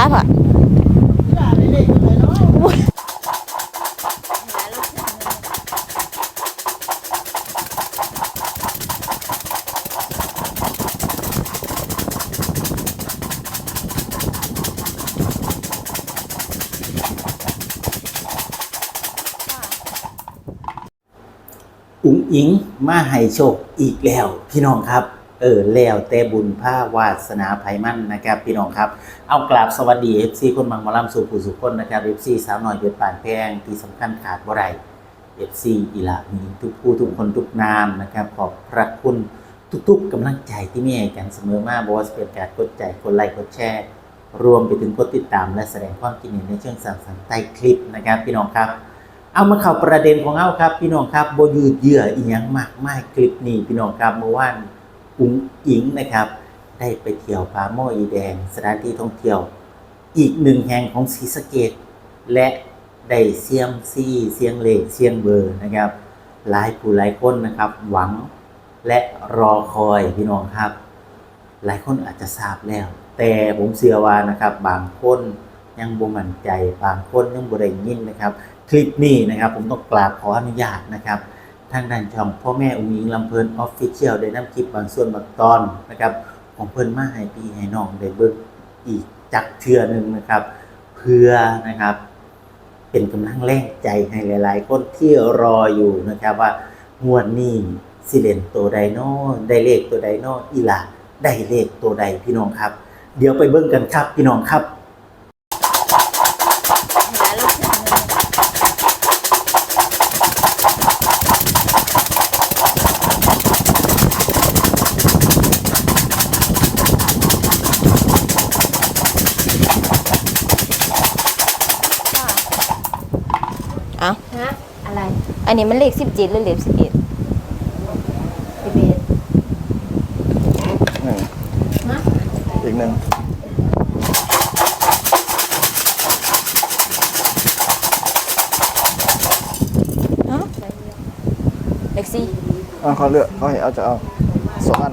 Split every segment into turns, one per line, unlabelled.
ครับอะ
อุ๋งอิงมาให้โชคอีกแล้วพี่น้องครับ เออแล้วแต่บุญผ้าวาสนาไพมั่นนะครับพี่น้องครับ เอากราบสวัสดี FC คนมังมาล่ำสู่ผู้สุขคนนะครับ FC สาวหน่อยเดือดป่านแพงที่สำคัญขาดบ่ไร FC อีหลามีทุกผู้ทุกคนทุกนามนะครับ ขอบพระคุณทุกๆกำลังใจที่มีให้กันเสมอมาบอกว่าจะเป็นการกดใจกดไลค์กดแชร์ รวมไปถึงกดติดตาม และแสดงความคิดเห็นในเชิงสางสรรค์ใต้คลิปนะครับ พี่น้องครับ เอามาข้าวประเด็นของเอาครับ พี่น้องครับโบยืดเยื้ออีหยังมากมายคลิปนี้พี่น้องครับเมื่อวาน อุ้งอิงนะครับ ได้ไปเที่ยวพาโมอีแดง สถานที่ท่องเที่ยว อีกหนึ่งแห่งของศรีสะเกดและได้เสียมซี่เสียงเลขเสียงเบอร์นะครับหลายผู้หลายคนนะครับ หวังและรอคอยพี่น้องครับ หลายคนอาจจะทราบแล้ว แต่ผมเชื่อว่านะครับ บางคนยังบ่มั่นใจ บางคนยังบ่ได้ยินนะครับ คลิปนี้นะครับ ผมต้องกราบขออนุญาตนะครับ ทางด้านช่องพ่อแม่อุ้งอิงลำเพลินออฟฟิเชียลได้นำคลิปบางส่วนบางตอนนะครับของเพิ่นมาให้พี่ให้น้องได้เบิ่งอีกจักเทื่อหนึงนะครับ เพื่อนะครับ เป็นกำลังแรงใจให้หลาย ๆ คนที่รออยู่นะครับว่างวดนี้สิเด่นตัวใดโนได้เลขตัวใดโนออีหลาได้เลขตัวใดพี่น้องครับ เดี๋ยวไปเบิ่งกันครับพี่น้องครับ
เอา
ฮะอะไร
อันนี้มันเลขสิบเจ็ดหรือเลขสิบเอ็ด
สิบเอ็ด
หนึ่ง
ฮะ
อีกหนึ่ง
เอ้าเลขสี่
อ่าเขาเลือกเขาให้เอาจะเอาสองอัน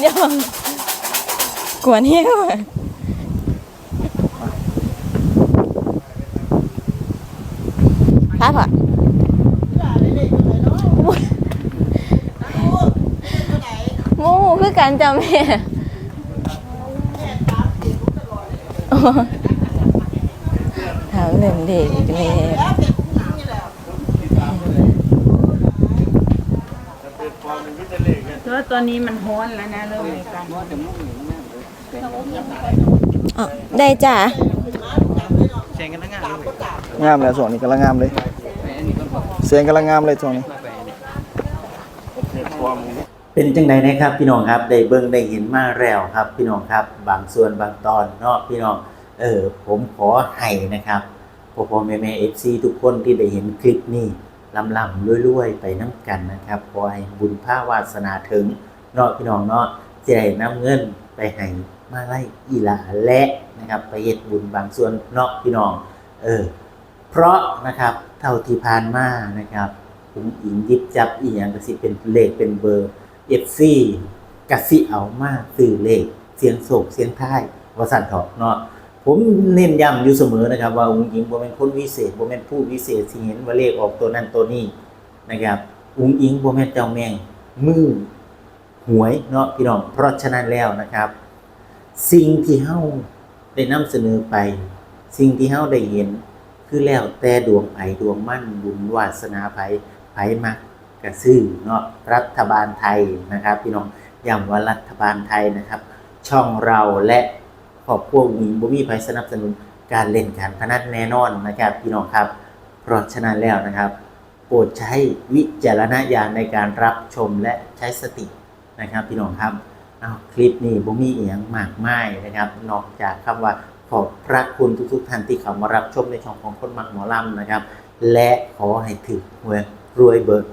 เดี๋ยวกวนเฮี้ยว อะครับอะโมูคือกันจ้ะแม่โอ้ถามเรื่องเด็กอีกแล้ว
เพราะตอนนี้มันฮ้อนแล้วนะเริ่มในการ
อ๋อได้จ้ะ
งามเลยส่วนนี้กำลังงามเลยเสียงกำลังงามเลยส่วนนี้
เป็นจังไดนะครับพี่น้องครับได้เบิ่งได้เห็นมาแล้วครับ พี่น้องครับบางส่วนบางตอนเนาะพี่น้องเออผมขอให้นะครับพ่อพ่อแม่แม่เอฟซีทุกคนที่ได้เห็นคลิปนี้ลำลำๆรวยๆไปน้ำกันนะครับขอให้บุญภาวาสนาถึงเนาะพี่น้องเนาะจะได้นำเงินไปให้ มาไล่อีหลาและนะครับไปเฮ็ดบุญบางส่วนเนาะพี่น้องเออเพราะนะครับเท่าที่ผ่านมานะครับผมอิงยิบจับอีหยังก็สิเป็นเลขเป็นเบอร์เอฟซีกสิเอามาซื้อเลขเสียงโศกเสียงท้ายวสันเถอะเนาะผมเน้นย้ำอยู่เสมอนะครับ ว่าองค์หญิงบ่เป็นคนวิเศษบ่เป็นผู้วิเศษที่เห็นว่าเลขออกตัวนั้นตัวนี้นะครับองค์หญิงบ่แม่นเจ้าแม่งมือหวยเนาะพี่น้องเพราะฉะนั้นแล้วนะครับ สิ่งที่เฮาได้นำเสนอไป สิ่งที่เฮาได้เห็น คือแล้วแต่ดวงไผดวงมั่นบุญวาสนาไผไผมักกระซื้อเนาะรัฐบาลไทยนะครับ พี่น้องย้ำว่ารัฐบาลไทยนะครับ ช่องเราและครอบครัวมีบ่มีภัยสนับสนุนการเล่นการพนันแน่นอนนะครับพี่น้องครับ เพราะฉะนั้นแล้วนะครับ โปรดใช้วิจารณญาณในการรับชมและใช้สตินะครับพี่น้องครับ คลิปนี้บ่มีเอียงมากมายนะครับ นอกจากคำว่าขอบพระคุณทุกๆท่านที่เข้ามารับชมในช่องของคนมักหมอลำนะครับ และขอให้ถึกหวยรวยเบิก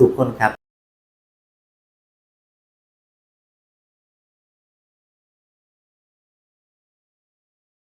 ทุกๆคนครับ